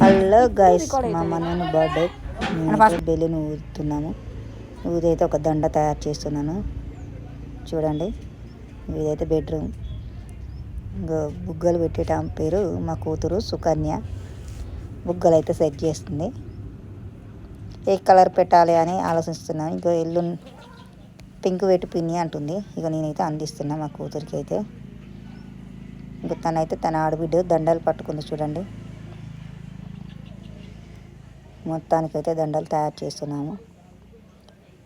Hello guys మా మనోని birthday balloon ఊదుతున్నాము ఊదైతే ఒక దండ తయారు చేస్తున్నాను. చూడండి ఇదైతే బెడ్రూమ్ ఇంకో బుగ్గలు పెట్టేట పేరు మా కూతురు సుకన్య. బుగ్గలు అయితే సెట్ చేస్తుంది. ఏ కలర్ పెట్టాలి అని ఆలోచిస్తున్నాను. ఇంకో ఎల్లు పింక్ పెట్టి పిన్ని అంటుంది. ఇక నేనైతే అందిస్తున్నా మా కూతురికి అయితే. ఇంక తనైతే తన ఆడబిడ్డ దండలు పట్టుకుంది చూడండి. మొత్తానికైతే దండలు తయారు చేస్తున్నాము.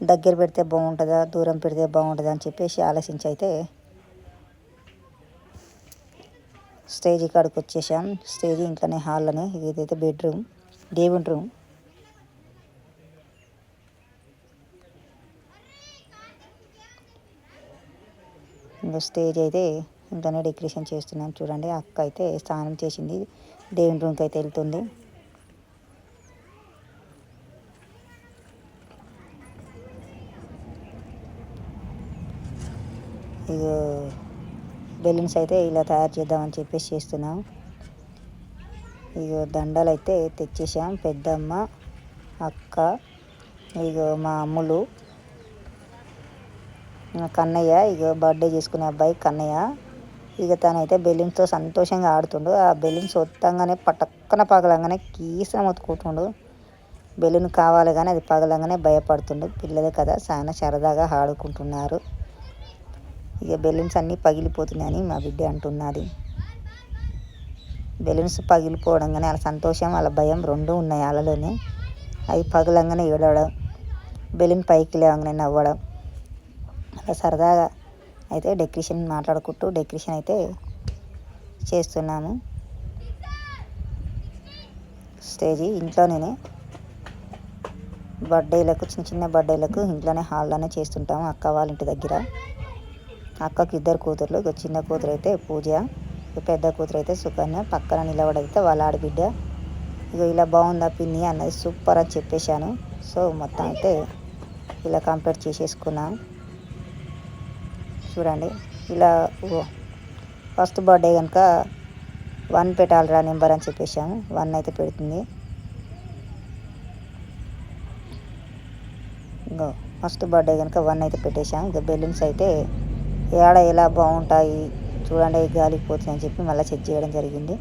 దగ్గర పెడితే బాగుంటుందా దూరం పెడితే బాగుంటుందా అని చెప్పేసి ఆలోచించి అయితే స్టేజ్ కాడికి వచ్చేసాం. స్టేజ్ ఇంట్లోనే హాల్లోనే ఇదైతే బెడ్రూమ్ దేవుని రూమ్. ఇంకా స్టేజ్ అయితే ఇంట్లోనే డెకరేషన్ చేస్తున్నాం. చూడండి అక్క అయితే స్నానం చేసింది. దేవుని రూమ్కి అయితే వెళ్తుంది. ఇక బెలూన్స్ అయితే ఇలా తయారు చేద్దామని చెప్పేసి చేస్తున్నాం. ఇక దండలు అయితే తెచ్చేసాం పెద్దమ్మ అక్క ఇక మా అమ్ములు కన్నయ్య ఇక బర్త్డే చేసుకునే అబ్బాయి కన్నయ్య. ఇక తనైతే బెలూన్స్తో సంతోషంగా ఆడుతుండు. ఆ బెలూన్స్ వత్తంగానే పటక్కన పగలంగానే కీసిన ఒత్తుకుంటుండు బెలూన్ కావాలి కానీ అది పగలంగానే భయపడుతుండు. పిల్లలే కదా చాలా సరదాగా ఆడుకుంటున్నారు. ఇక బెలూన్స్ అన్నీ పగిలిపోతున్నాయని మా బిడ్డ అంటున్నది. బెలూన్స్ పగిలిపోవడంగానే వాళ్ళ సంతోషం వాళ్ళ భయం రెండు ఉన్నాయి వాళ్ళలోనే. అవి పగలంగానే ఏడవడం బెలూన్ పైకి లేవగానే నవ్వడం. అలా సరదాగా అయితే డెకరేషన్ మాట్లాడుకుంటూ డెకరేషన్ అయితే చేస్తున్నాము. స్టేజీ ఇంట్లోనే బర్త్డేలకు చిన్న చిన్న బర్త్డేలకు ఇంట్లోనే హాల్లోనే చేస్తుంటాము అక్క వాళ్ళ ఇంటి దగ్గర. అక్కకి ఇద్దరు కూతుర్లు ఇక చిన్న కూతురు అయితే పూజ పెద్ద కూతురు అయితే సుకన్య పక్కన నిలబడైతే వాళ్ళ ఆడబిడ్డ. ఇక ఇలా బాగుందా పిన్ని అన్నది సూపర్ అని చెప్పేశాను. సో మొత్తం అయితే ఇలా కంప్లీట్ చేసేసుకున్నాను చూడండి ఇలా ఫస్ట్ బర్త్డే కనుక వన్ పెట్టాలరా నెంబర్ అని చెప్పేసాము వన్ అయితే పెడుతుంది. ఇంకో ఫస్ట్ బర్త్డే కనుక వన్ అయితే పెట్టేశాం ఇక బెలూన్స్ అయితే ఏడ ఎలా బాగుంటాయి చూడండి గాలికి పోతుంది అని చెప్పి మళ్ళీ చెక్ చేయడం జరిగింది.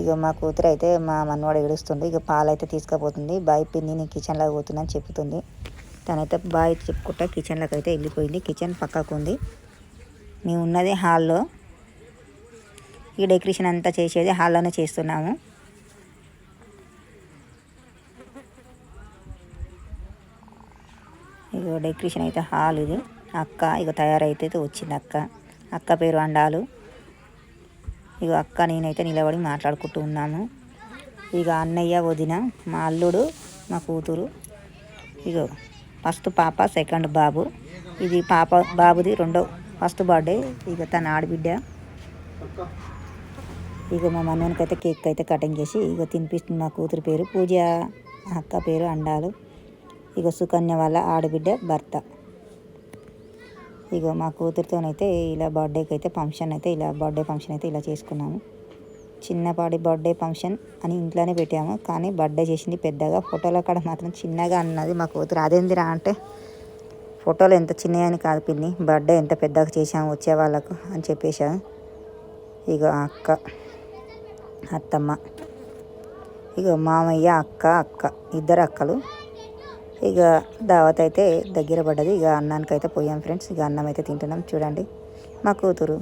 ఇక మా కూతురు అయితే మా మనవాడు ఏడుస్తుంది ఇక పాలు అయితే తీసుకుపోతుంది. బాయ్ పిన్ని నేను కిచెన్లోకి పోతుందని చెప్తుంది. తనైతే బాయ్ చెప్పుకుంటా కిచెన్లోకి అయితే వెళ్ళిపోయింది. కిచెన్ పక్కకు ఉంది. మేము ఉన్నది హాల్లో ఈ డెకరేషన్ అంతా చేసేది హాల్లోనే చేస్తున్నాము. ఇక డెకరేషన్ అయితే హాల్ ఇది. అక్క ఇక తయారైతే వచ్చింది అక్క. అక్క పేరు అండాలు. ఇక అక్క నేనైతే నిలబడి మాట్లాడుకుంటూ ఉన్నాము. ఇక అన్నయ్య వదిన మా అల్లుడు మా కూతురు. ఇక ఫస్ట్ పాప సెకండ్ బాబు. ఇది పాప బాబుది రెండో ఫస్ట్ బర్త్డే. ఇక తన ఆడబిడ్డ. ఇక మా మన్నోనికి అయితే కేక్ అయితే కటింగ్ చేసి ఇక తినిపిస్తుంది మా కూతురు పేరు పూజ. అక్క పేరు అండాలు. ఇక సుకన్య వాళ్ళ ఆడబిడ్డ భర్త. ఇక మా కూతురితోనైతే ఇలా బర్త్డేకి అయితే ఫంక్షన్ అయితే ఇలా బర్త్డే ఫంక్షన్ అయితే ఇలా చేసుకున్నాము. చిన్నపాటి బర్త్డే ఫంక్షన్ అని ఇంట్లోనే పెట్టాము. కానీ బర్త్డే చేసింది పెద్దగా. ఫోటోల కాడ మాత్రం చిన్నగా అన్నది మా కూతురు. అదేందిరా అంటే ఫోటోలు ఎంత చిన్నయని కాదు పిన్ని. బర్త్డే ఎంత పెద్దగా చేసాము వచ్చే వాళ్ళకు అని చెప్పేసాము ఇక అక్క అత్తమ్మ. ఇక మామయ్య అక్క అక్క. ఇద్దరు అక్కలు. ఇక దావత్ అయితే దగ్గర పడ్డది. ఇక అన్నానికి అయితే పోయాం ఫ్రెండ్స్ ఇక అన్నం అయితే తింటున్నాం. చూడండి మా కూతురు.